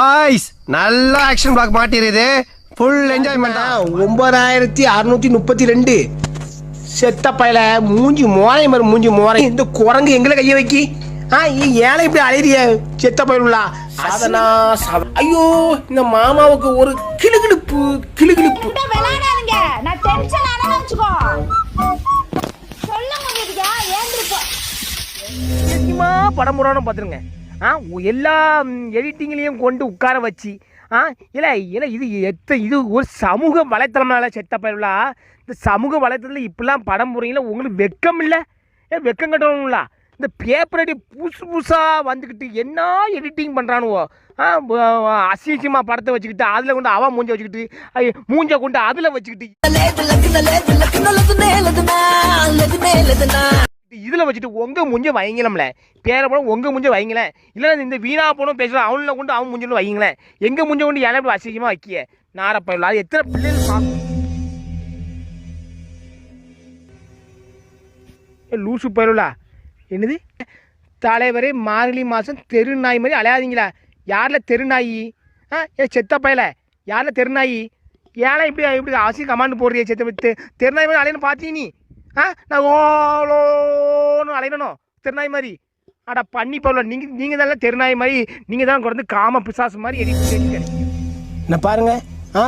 Nice நல்ல action block மாட்டிருது full enjoyment ஒன்பதாயிரத்தி அறுநூத்தி முப்பத்தி ரெண்டு. செத்த பயல மூஞ்சி மோரை மறு மூஞ்சி மோரை இந்த குரங்கு எங்களை கைய வைக்கி. ஆ ஏழை இப்படி அலையிறிய? செத்த பயலுள்ளா சாதனா சாத- ஐயோ இந்த மாமாவுக்கு ஒரு கிளுகிழுப்பு கிளுகிழுப்பு. நான் டென்ஷன் ஆனேன்னு வச்சுக்கோ. சொல்ல முடியுதுயா ஏந்திருப்போம். முக்கியமா படம் புராணம் பார்த்துருங்க ஆ எல்லா எடிட்டிங்லேயும் கொண்டு உட்கார வச்சு ஆ இல்லை இல்லை இது எத்த இது ஒரு சமூக வலைத்தளம்னால செத்த இந்த சமூக வலைத்தளத்தில் இப்படிலாம் படம் போகிறீங்களா உங்களுக்கு வெக்கம் இல்லை ஏன் வெக்கம் கட்டணுங்களா இந்த பேப்பர் அடி புதுசு புதுசாக வந்துக்கிட்டு என்ன எடிட்டிங் பண்ணுறானுவோ ஆ அசிங்கமாக படத்தை வச்சுக்கிட்டு அதில் கொண்டு அவன் மூஞ்ச வச்சுக்கிட்டு மூஞ்ச கொண்டு அதில் வச்சுக்கிட்டு இதில் வச்சுட்டு உங்க முஞ்ச வைங்களம்ல பேர போன உங்கள் முஞ்ச வைங்களேன் இல்லை இந்த வீணா போனோம் பேசலாம் அவனில் கொண்டு அவன் முஞ்சலும் வைங்களேன் எங்க முஞ்ச கொண்டு ஏன்னா இப்படி அசிங்கமா வைக்கிய? நாரப்பயில அது எத்தனை பிள்ளைகள் லூசு பயிலா என்னது? தலைவரே மார்கழி மாதம் தெரு நாய் மாதிரி அலையாதீங்களா? யாரில் தெரு நாயி? ஆ ஏ செத்த பயல. யாரில் தெரு நாயி? ஏன்னா இப்படி இப்படி அசிங்க கமாண்டு போடுறிய செத்த தெருநாய் தெரு நாய் மாதிரி அலையன்னு பார்த்தீங்க நீ? ஆ நான் ஓலோன்னு அலையணும் திருநாய் மாதிரி. அடா பண்ணி போல நீங்கள் நீங்கள் தான் திருநாய் மாதிரி நீங்கள் தான் குறைந்து காம பிசாசு மாதிரி எடிட்டு என்ன பாருங்க. ஆ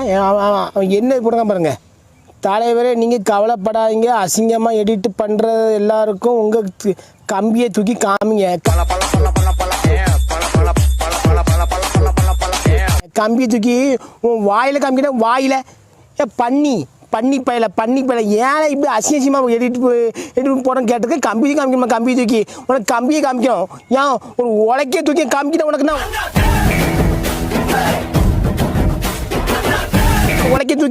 என்ன போடுங்க பாருங்க. தலைவரே நீங்கள் கவலைப்படாதீங்க. அசிங்கமாக எடிட் பண்ணுறது எல்லாருக்கும் உங்கள் கம்பியை தூக்கி காமிங்க. கம்பியை தூக்கி உன் வாயில் காமிக்கிட்ட வாயில். ஏ பண்ணி பண்ணி பயில பண்ணி பயில ஏன் இப்படி அசிங்கசியமாக எடிட் எடிட் போடணும் கேட்டதுக்கு கம்பி காமிக்கணுமா? கம்பி தூக்கி. உனக்கு கம்பியை காமிக்கணும். ஏன்? ஒரு உலக்கையை தூக்கி காமிக்கிட்ட உனக்கு நான்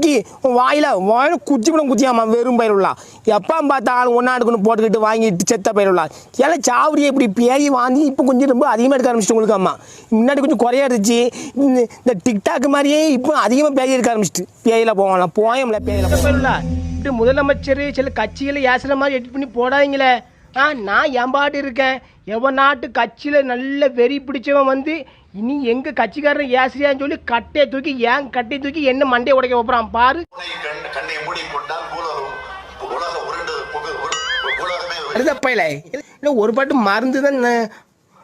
தூக்கி உன் வாயில வாயில குச்சி கூட குச்சியாமா வெறும் பயிலுள்ளா எப்போ பார்த்தாலும் ஒன்றா எடுக்கணும் போட்டுக்கிட்டு வாங்கிட்டு செத்த பயிலுள்ளா ஏன்னா சாவடியை இப்படி பேய் வாங்கி இப்போ கொஞ்சம் ரொம்ப அதிகமாக எடுக்க ஆரம்பிச்சிட்டு உங்களுக்கு அம்மா. முன்னாடி கொஞ்சம் குறையா இருந்துச்சு. இந்த டிக்டாக் மாதிரியே இப்போ அதிகமாக பேய் எடுக்க ஆரம்பிச்சிட்டு. பேயில போகலாம் போயம்ல பேயில முதலமைச்சர் சில கட்சிகளை ஏசுற மாதிரி எடிட் பண்ணி போடாதீங்களே. ஆ நான் என் பாட்டு இருக்கேன் எவன் நாட்டு கட்சியில் நல்ல வெறி பிடிச்சவன் வந்து இனி எங்க கட்சிக்காரன் ஏசியான்னு சொல்லி கட்டையை தூக்கி ஏன் கட்டையை தூக்கி என்ன மண்டையை உடைக்க வைப்பறான் பாரு அருதப்பையில இல்லை ஒரு பாட்டு மருந்து தான்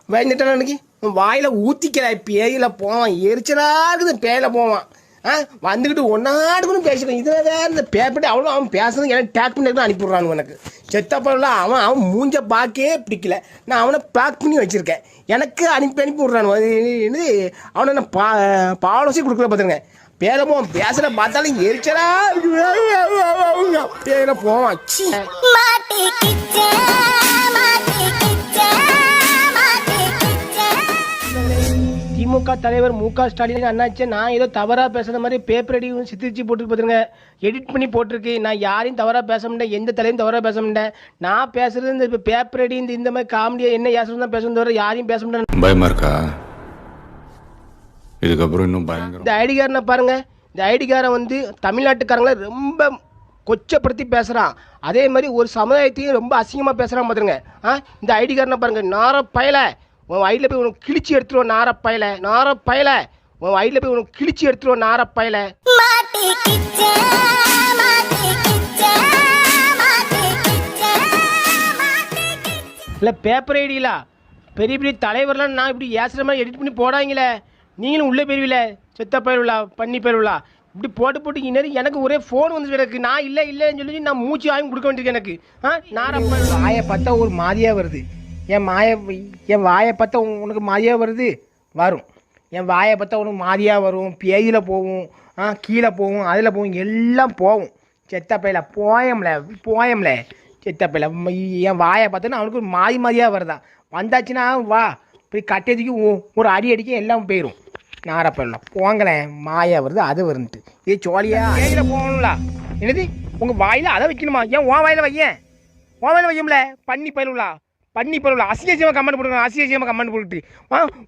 வேண்டிட்டான் அன்னைக்கு வாயில ஊத்திக்கிறா பேயில போவான் எரிச்சலாக இருக்குது பேயில போவான் ஆ வந்துக்கிட்டு ஒன்னாடுக்குன்னு பேசுகிறேன் இதில் வேறு இந்த பேப்பர்ட்டு அவ்வளோ அவன் பேசுறது எனக்கு டேக் பண்ணி தான் அனுப்பிடுறான் எனக்கு செத்தப்பல அவன் அவன் மூஞ்ச பாக்கே பிடிக்கல நான் அவனை பேக் பண்ணி வச்சுருக்கேன் எனக்கு அனுப்பி அனுப்பி விட்றான் அவனை நான் பா பாலோசி கொடுக்கல பார்த்துருங்க பேரமோ பேசுகிற பார்த்தாலும் எரிச்சலா பேர போவான் திமுக தலைவர் மு க ஸ்டாலின் அண்ணாச்சி நான் ஏதோ தவறாக பேசுகிற மாதிரி பேப்பர் அடி சித்திரிச்சு போட்டு பார்த்துருங்க எடிட் பண்ணி போட்டிருக்கு. நான் யாரையும் தவறாக பேச முடியேன் எந்த தலையும் தவறாக பேச முடியேன் நான் பேசுறது இந்த இப்போ பேப்பர் அடி இந்த இந்த மாதிரி காமெடியாக என்ன ஏசுறது தான் பேசுறது தவிர யாரையும் பேச முடியேன் பயமா இருக்கா? இதுக்கப்புறம் இன்னும் பயங்கரம். இந்த ஐடிகாரனை பாருங்க. இந்த ஐடிகாரன் வந்து தமிழ்நாட்டுக்காரங்களை ரொம்ப கொச்சப்படுத்தி பேசுகிறான் அதே மாதிரி ஒரு சமுதாயத்தையும் ரொம்ப அசிங்கமாக பேசுகிறான் பார்த்துருங்க ஆ? இந்த ஐடிகாரனை பாருங்க. நார பயல. உன் ஐடியில் போய் உனக்கு கிழிச்சு எடுத்துருவோம் நார பயல. நார பயல. உன் ஐடியில் போய் உனக்கு கிழிச்சு எடுத்துருவோம் நார பயல. இல்லை பேப்பர் ஐடியில பெரிய பெரிய தலைவர்லாம் நான் இப்படி ஏசுற மாதிரி எடிட் பண்ணி போடாங்களே நீங்களும் உள்ளே போயிருவில செத்த பயிருவிழா பண்ணி பயிருவிழா இப்படி போட்டு போட்டு இன்னும் எனக்கு ஒரே ஃபோன் வந்து கிடக்கு. நான் இல்லை இல்லைன்னு சொல்லி நான் மூச்சு ஆயும் கொடுக்க வேண்டியிருக்கு எனக்கு. ஆ நான் வாயை பார்த்தா ஒரு மாதிரியாக வருது. என் மாய என் வாயை பார்த்தா உனக்கு மாதிரியாக வருது? வரும். என் வாயை பார்த்தா உனக்கு மாதிரியாக வரும். பேயில் போகும். ஆ கீழே போகும். அதில் போகும். எல்லாம் போகும். செத்த பையில போயம்ல போயம்ல. செத்த பையில என் வாயை பார்த்தோன்னா அவனுக்கு ஒரு மாறி மாதிரியாக வருதா? வந்தாச்சுன்னா வா. போய் கட்டதுக்கு ஒரு அடி அடிக்க எல்லாம் போயிடும் நாரப்பெல்லாம் போங்களேன் மாயா வருது அது வருது ஏ சோழியா. கையில் போகணும்ல. என்னது? உங்கள் வாயில் அதை வைக்கணுமா? ஏன் உன் வாயில் வையேன்? உன் வாயில் வையும்ல? பண்ணி போயிடும்லா பண்ணி பரவாயில்ல அசிங்கசியமாக கமெண்ட் போட்டுருங்க அசிங்கசியமாக கமெண்ட் போட்டுட்டு.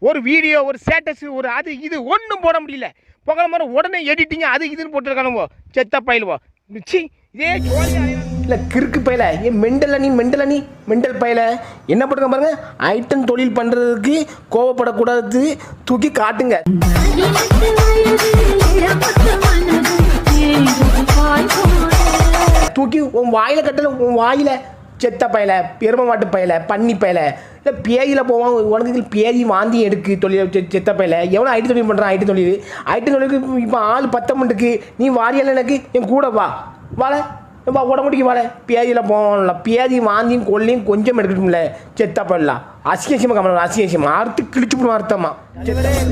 ஒரு வீடியோ ஒரு ஸ்டேட்டஸ் ஒரு அது இது ஒன்றும் போட முடியல. போகிற மாதிரி உடனே எடிட்டிங் அது இதுன்னு போட்டுருக்கானுவோ. செத்த பயிலுவோ. சி இதே இல்லை கிறுக்கு பயில. ஏன் மெண்டல் அணி மெண்டல் அணி மெண்டல் பயில. என்ன பண்ணுங்க பாருங்க? ஐட்டம் தொழில் பண்ணுறதுக்கு கோவப்படக்கூடாது. தூக்கி காட்டுங்க. தூக்கி உன் வாயில கட்டல உன் வாயில. செத்த பயல பெருமை மாட்டு பயல பன்னி பயல. இல்லை பேயில போவான் உனக்கு இதில் பேதி வாந்தி எடுக்கு தொழில் செத்த பயல. எவ்வளோ ஐடி தொழில் பண்ணுறான் ஐடி தொழில்? ஐடி தொழிலுக்கு இப்போ ஆள் பத்தமண்டுக்கு நீ வாரியல எனக்கு என் கூட வா. வாழ வா உடம்புடிக்கு வாழ பேதியில் போவான்ல. பேதி வாந்தியும் கொல்லையும் கொஞ்சம் எடுக்கணும்ல செத்த பயலாம் அசிங்கசியமாக கம்மி அசிங்கசியமா. அறுத்து கிழிச்சு போடுவோம் அர்த்தமா.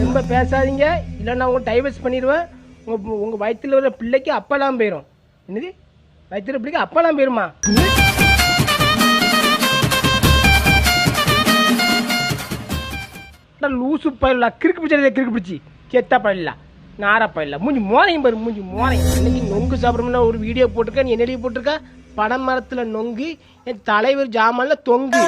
ரொம்ப பேசாதீங்க. இல்லை நான் உங்க டைவர்ஸ் பண்ணிடுவேன். உங்கள் உங்கள் வயிற்றில் வர பிள்ளைக்கு அப்பெல்லாம் போயிடும் என்னது? வயிற்றுல பிள்ளைக்கு அப்பெல்லாம் போயிருமா? லூசு பயில கிறுக்கு பிடிச்சதே கிறுக்கு பிடிச்சி செத்த பயில நார பயில மூஞ்சி மோரையும் பாரு மூஞ்சி மோரையும் இன்னைக்கு நொங்கு சாப்பிடணும்னு ஒரு வீடியோ போட்டிருக்க நீ என்ன எழுதி போட்டிருக்க? பனைமரத்துல நொங்கு என் தலைவர் ஜாமான்ல தொங்கு.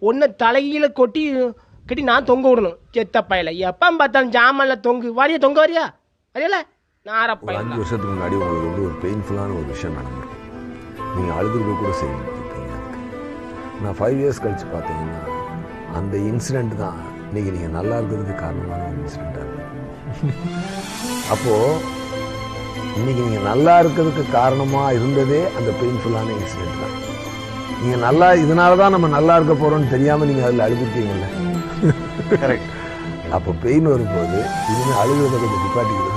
ஒன்ன தலையில கொட்டி கட்டி நான் தொங்க விடணும். செத்த பயில எப்ப பார்த்தாலும் ஜாமான்ல தொங்கு. வாரியா தொங்க வரியா நார ஒரு அஞ்சு வருஷத்துக்கு முன்னாடி உங்களுக்கு வந்து ஒரு பெயின்ஃபுல்லான ஒரு விஷயம் நடந்திருக்கும் நீங்கள் அழுதுருக்க கூட அதுக்கு. நான் ஃபைவ் இயர்ஸ் கழிச்சு பார்த்தீங்கன்னா அந்த இன்சிடெண்ட் தான் இன்னைக்கு நீங்கள் நல்லா இருக்கிறதுக்கு காரணமான ஒரு இன்சிடெண்ட்டாக இருக்கு. அப்போது இன்னைக்கு நீங்கள் நல்லா இருக்கிறதுக்கு காரணமாக இருந்ததே அந்த பெயின்ஃபுல்லான இன்சிடெண்ட் தான். நீங்கள் நல்லா இதனால தான் நம்ம நல்லா இருக்க போகிறோம்னு தெரியாமல் நீங்கள் அதில் அழுதுருக்கீங்கல்ல அப்போ பெயின் வரும்போது இனிமேல் அழுகிறத கொஞ்சம் நிப்பாட்டிக்கிறது